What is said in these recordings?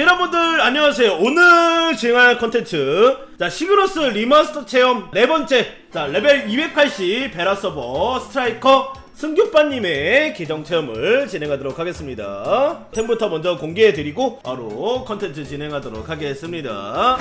여러분들 안녕하세요. 오늘 진행할 컨텐츠 자 시그너스 리마스터 체험 네 번째 자 레벨 280 베라 서버 스트라이커 승규빠님의 계정 체험을 진행하도록 하겠습니다. 템부터 먼저 공개해드리고 바로 컨텐츠 진행하도록 하겠습니다.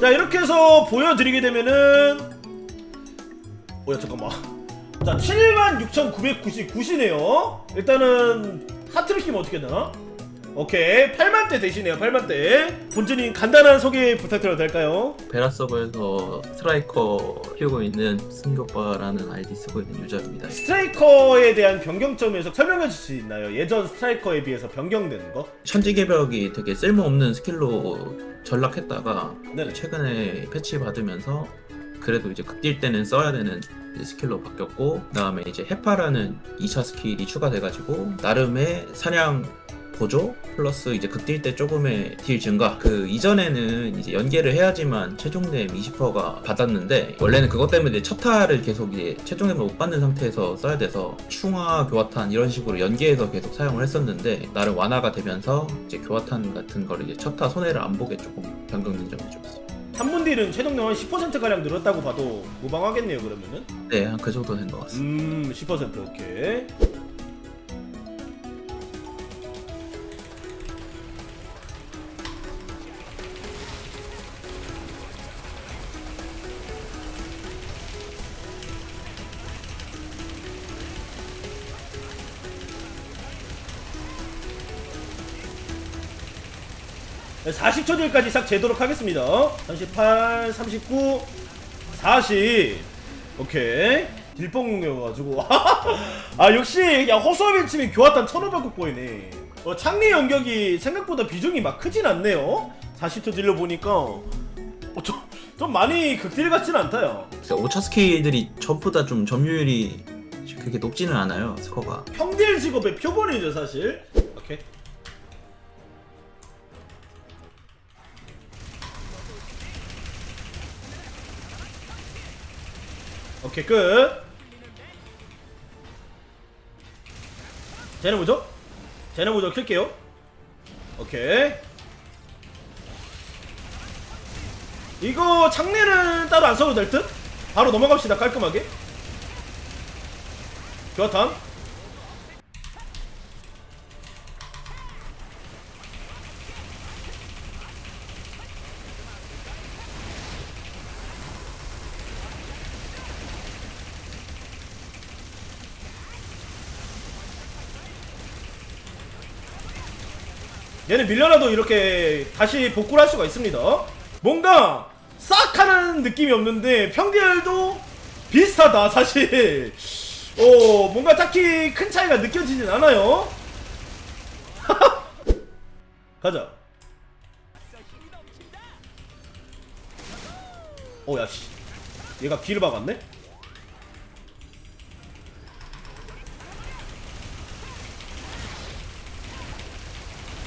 자 이렇게 해서 보여드리게 되면은 오야 잠깐만 자 76,999시네요 일단은 하트를 키면 어떻게 되나? 오케이 8만대 되시네요 8만대 본진님 간단한 소개 부탁드려도 될까요? 베라 서버에서 스트라이커 키우고 있는 승교빠라는 아이디 쓰고 있는 유저입니다. 스트라이커에 대한 변경점에서 설명해 주실 수 있나요? 예전 스트라이커에 비해서 변경되는 거? 천지개벽이 되게 쓸모없는 스킬로 전락했다가 네네. 최근에 패치 받으면서 그래도 이제 극딜 때는 써야 되는 스킬로 바뀌었고 그다음에 이제 해파라는 2차 스킬이 추가돼가지고 나름의 사냥 보조 플러스 이제 극딜 때 조금의 딜 증가 그 이전에는 이제 연계를 해야지만 최종 댐 20%가 받았는데 원래는 그것 때문에 첩타를 계속 이제 최종 댐을 못 받는 상태에서 써야 돼서 충화 교화탄 이런 식으로 연계해서 계속 사용을 했었는데 나름 완화가 되면서 이제 교화탄 같은 거를 이제 첩타 손해를 안 보게 조금 변경된 점이 좀 있어요. 3분 딜은 최동량 한 10%가량 늘었다고 봐도 무방하겠네요 그러면은 네, 한 그 정도 된 것 같습니다. 음, 10% 오케이. 40초 뒤까지 싹 재도록 하겠습니다. 38, 39, 40. 오케이. 딜뽕이어가지고. 아, 역시, 야, 허수아비 치면 교화탄 1500국 보이네. 어, 창리 연격이 생각보다 비중이 막 크진 않네요. 40초 딜러 보니까. 어, 좀, 좀 많이 극딜 같진 않다요. 그래서 5차 스킬들이 전부 다좀 점유율이 그렇게 높지는 않아요, 스코어가. 평딜 직업의 표본이죠, 사실. 오케이. 끝. 쟤는 뭐죠? 쟤는 뭐죠? 킬게요. 오케이. 이거 창내는 따로 안 써도 될 듯? 바로 넘어갑시다, 깔끔하게. 교탄. 얘는 밀려나도 이렇게 다시 복구를 할 수가 있습니다. 뭔가 싹 하는 느낌이 없는데 평딜도 비슷하다 사실. 어 뭔가 딱히 큰 차이가 느껴지진 않아요. 가자. 어야 씨. 얘가 귀를 박았네.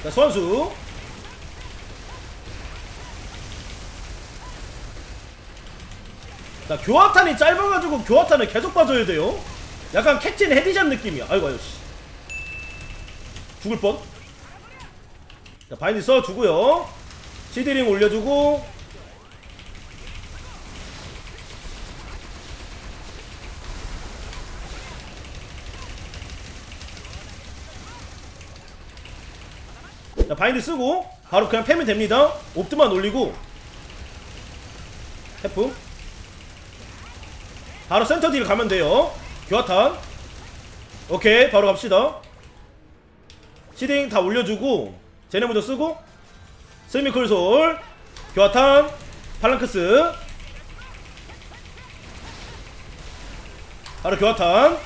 자 소환수. 자 교화탄이 짧아가지고 교화탄을 계속 빠져야 돼요. 약간 캡틴 헤디샷 느낌이야. 아이고 아이고 씨. 죽을 뻔. 자, 바인드 써주고요. 시드링 올려주고 바인드 쓰고 바로 그냥 패면 됩니다. 옵드만 올리고. 해프. 바로 센터 딜 가면 돼요. 교화탄. 오케이 바로 갑시다. 시딩 다 올려주고 제네모저 쓰고 스미클솔 교화탄 팔랑크스. 바로 교화탄.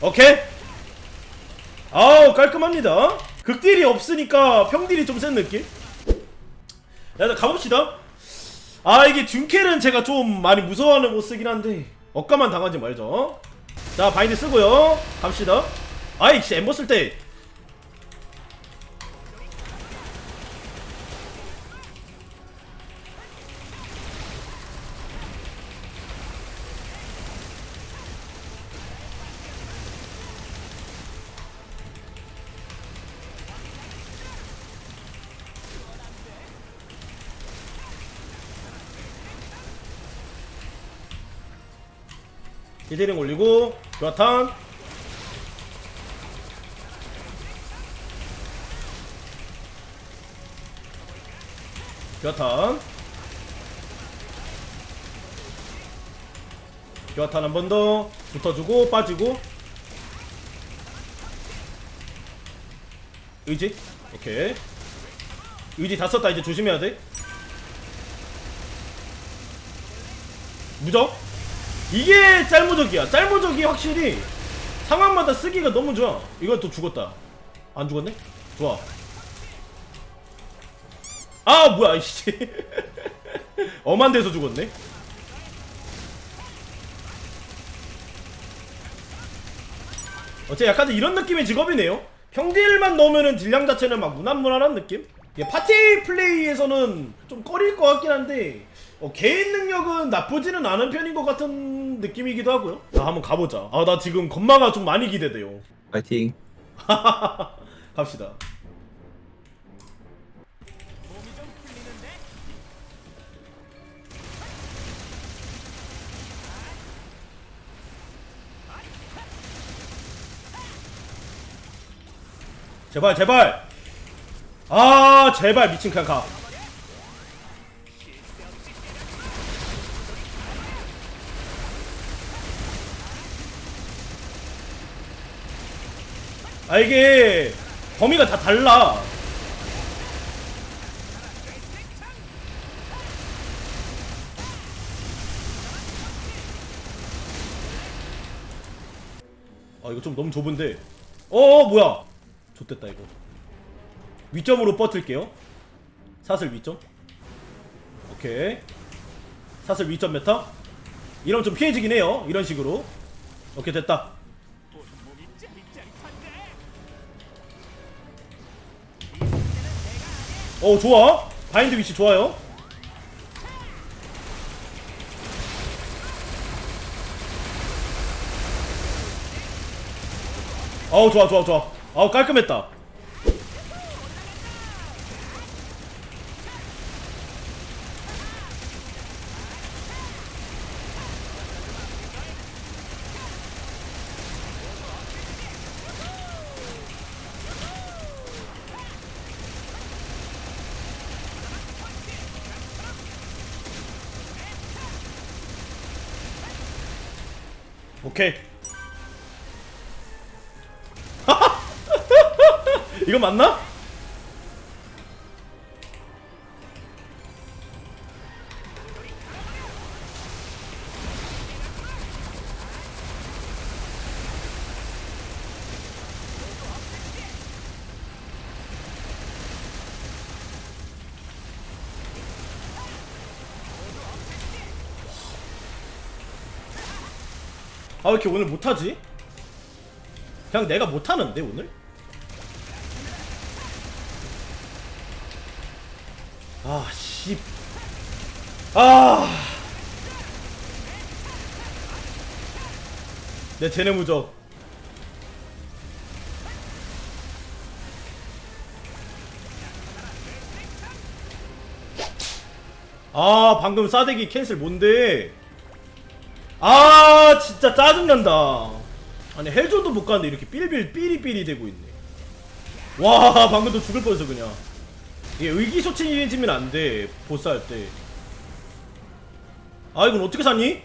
오케이. 아우 깔끔합니다 극딜이 없으니까 평딜이 좀 센 느낌? 야, 일단 가봅시다. 아, 이게 둔켈은 제가 좀 많이 무서워하는 모습이긴 한데, 억까만 당하지 말죠. 자, 바인드 쓰고요. 갑시다. 아이, 진짜 엠버 쓸 때. 디테링 올리고, 그라탄. 교탄. 교탄 한 번 더 붙어주고 빠지고. 의지? 오케이. 의지 다 썼다. 이제 조심해야 돼. 무적 이게 짤무적이야. 짤무적이 확실히 상황마다 쓰기가 너무 좋아. 이건 또 죽었다. 안 죽었네? 좋아. 아 뭐야 이씨. 엄한 데서 죽었네. 어째 약간 이런 느낌의 직업이네요. 평딜만 넣으면은 딜량 자체는 막 무난무난한 느낌? 이게 파티 플레이에서는 좀 꺼릴 것 같긴 한데 어, 개인 능력은 나쁘지는 않은 편인 것 같은 느낌이기도 하고요. 자 한번 가보자. 아 나 지금 건마가 좀 많이 기대돼요. 파이팅. 갑시다. 제발 제발! 아 제발 미친 그냥 가 아 이게 범위가 다 달라. 아 이거 좀 너무 좁은데. 어 뭐야? 좋됐다 이거. 위점으로 뻗을게요. 사슬 위점. 오케이. 사슬 위점 메타. 이러면 좀 피해지긴 해요. 이런 식으로. 오케이 됐다 어 좋아. 바인드 위치 좋아요. 어우 좋아 좋아 좋아. 아우 깔끔했다 오케이 이거 맞나? 아 왜 이렇게 오늘 못하지? 그냥 내가 못하는데 오늘? 아 씨. 아. 내 제네 무적. 아 방금 싸대기 캔슬 뭔데? 아 진짜 짜증난다. 아니 헬조도 못 가는데 이렇게 삘삘 삐리삐리 되고 있네. 와 방금도 죽을 뻔했어 그냥. 이게 의기소침해지면 안돼 보스 할 때. 아 이건 어떻게 샀니?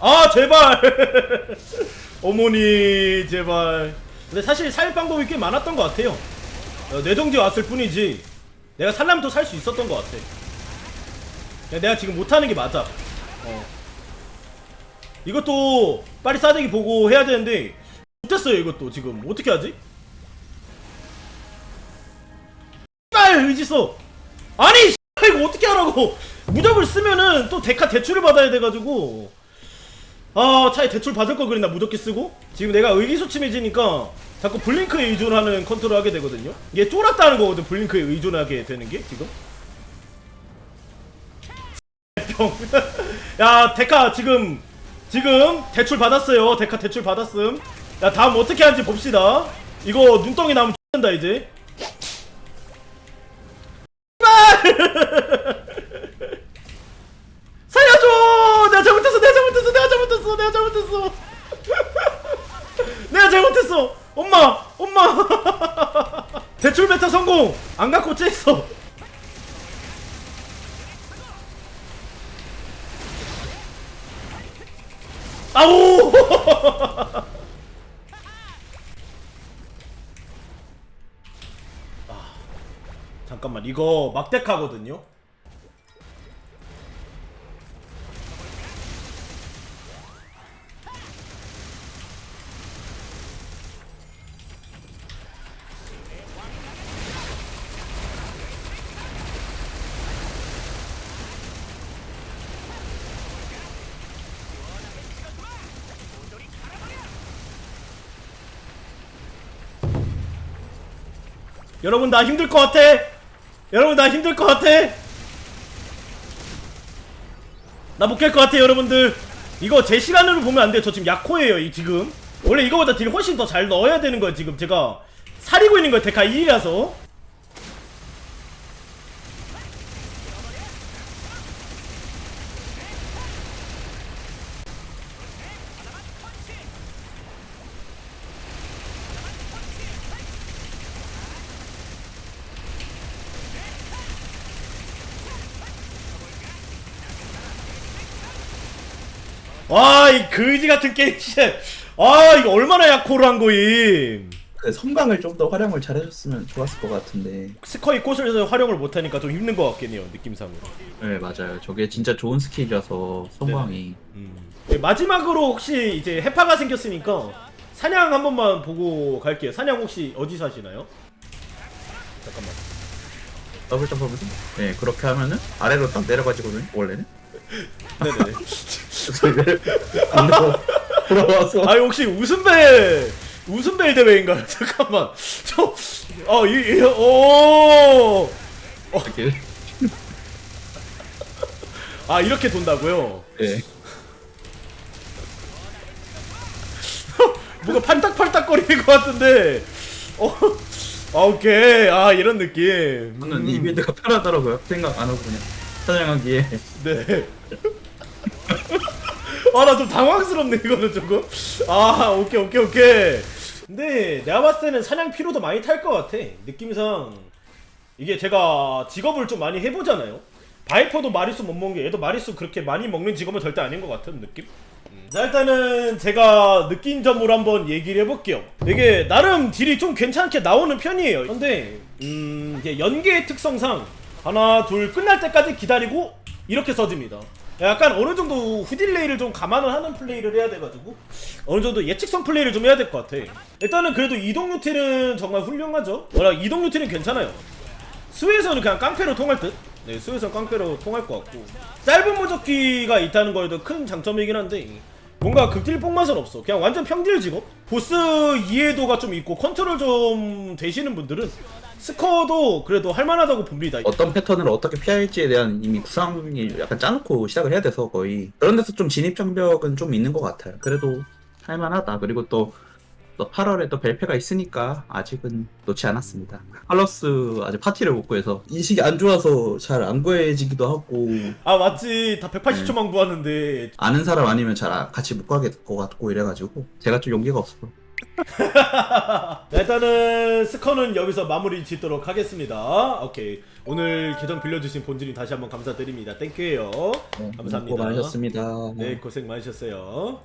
아 제발! 어머니 제발. 근데 사실 살 방법이 꽤 많았던 것 같아요. 어, 뇌정지 왔을 뿐이지 내가 살라면 또 살 수 있었던 것 같아. 야, 내가 지금 못하는 게 맞아. 어. 이것도 빨리 싸대기 보고 해야 되는데 못했어요 이것도 지금. 어떻게 하지? 씨발 의지 써 아니 이거 어떻게 하라고. 무적을 쓰면은 또 데카 대출을 받아야 돼가지고. 아 차라리 대출 받을 걸 그랬나 무적기 쓰고? 지금 내가 의기소침해지니까 자꾸 블링크에 의존하는 컨트롤 하게 되거든요. 이게 쫄았다는 거거든 블링크에 의존하게 되는 게 지금. 병. 야 데카 지금 지금 대출 받았어요 데카 대출 받았음 야 다음 어떻게 하는지 봅시다 이거 눈덩이 나면 X된다 이제 살려줘! 내가 잘못했어, 내가 잘못했어, 내가 잘못했어, 내가 잘못했어. 내가 잘못했어. 엄마, 엄마. 대출 메타 성공. 안 갖고 째어. 아우! 아, 잠깐만, 이거 막대카거든요. 여러분 나 힘들 것 같아. 여러분 나 힘들 것 같아. 나 못 깰 것 같아 여러분들. 이거 제 시간으로 보면 안 돼요. 저 지금 약호예요 이 지금. 원래 이거보다 딜 훨씬 더 잘 넣어야 되는 거야 지금 제가 사리고 있는 거야 데카 1이라서. 와, 이 거지 같은 게임 진짜. 아, 이거 얼마나 약호를 한 거임. 그 섬광을 좀 더 활용을 잘해줬으면 좋았을 것 같은데. 스커이 꽃을 활용을 못하니까 좀 힘든 것 같긴 해요, 느낌상으로. 네 맞아요. 저게 진짜 좋은 스킬이라서 섬광이. 음. 네, 마지막으로 혹시 이제 해파가 생겼으니까 사냥 한 번만 보고 갈게요. 사냥 혹시 어디서 하시나요? 잠깐만. 더블 점프 버튼? 네 그렇게 하면은 아래로 딱 내려가지거든요 원래는. 네네네. 돌아와서 아, 혹시 웃음벨, 웃음벨 대회인가요? 잠깐만. 저, 아, 이, 이, 오! 이렇게. 아, 이렇게 돈다고요? 네. 뭔가 팔딱팔딱거리는 것 같은데 어, 아, 오케이 아 이런 느낌 저는 음, 이 빌드가 편하더라고요. 생각 안 하고 그냥 사냥하기에. 네. 아 나 좀 당황스럽네 이거는 조금. 아 오케이 오케이 오케이. 근데 내가 봤을 때는 사냥 피로도 많이 탈 것 같아. 느낌상 이게 제가 직업을 좀 많이 해보잖아요. 바이퍼도 마리수 못 먹는 게 얘도 마리수 그렇게 많이 먹는 직업은 절대 아닌 것 같은 느낌? 음. 자 일단은 제가 느낀 점으로 한번 얘기를 해볼게요. 이게 나름 딜이 좀 괜찮게 나오는 편이에요. 근데 음 이게 연계의 특성상 하나 둘 끝날 때까지 기다리고 이렇게 써집니다 약간 어느 정도 후딜레이를 좀 감안을 하는 플레이를 해야 돼가지고 어느 정도 예측성 플레이를 좀 해야 될 것 같아. 일단은 그래도 이동 유틸은 정말 훌륭하죠. 워낙 이동 유틸은 괜찮아요. 수에서는 그냥 깡패로 통할 듯? 네, 수에서는 깡패로 통할 것 같고. 짧은 무적기가 있다는 거에도 큰 장점이긴 한데 뭔가 극딜 뽕맛은 없어 그냥 완전 평딜 직업 보스 이해도가 좀 있고 컨트롤 좀 되시는 분들은 스커도 그래도 할만하다고 봅니다 어떤 패턴을 어떻게 피할지에 대한 이미 구상이 약간 짜놓고 시작을 해야 돼서 거의 그런 데서 좀 진입 장벽은 좀 있는 것 같아요. 그래도 할만하다. 그리고 또, 또 8월에 또 벨페가 있으니까 아직은 놓지 않았습니다. 칼러스 아직 파티를 못 구해서. 인식이 안 좋아서 잘 안 구해지기도 하고. 아 맞지 다 180초만 구하는데. 아는 사람 아니면 잘 아- 같이 못 가게 될 것 같고 이래가지고. 제가 좀 용기가 없어서. 자, 일단은 스커는 여기서 마무리 짓도록 하겠습니다. 오케이. 오늘 계정 빌려주신 본진이 다시 한번 감사드립니다. 땡큐예요. 감사합니다. 수고 많으셨습니다. 네 고생 많으셨어요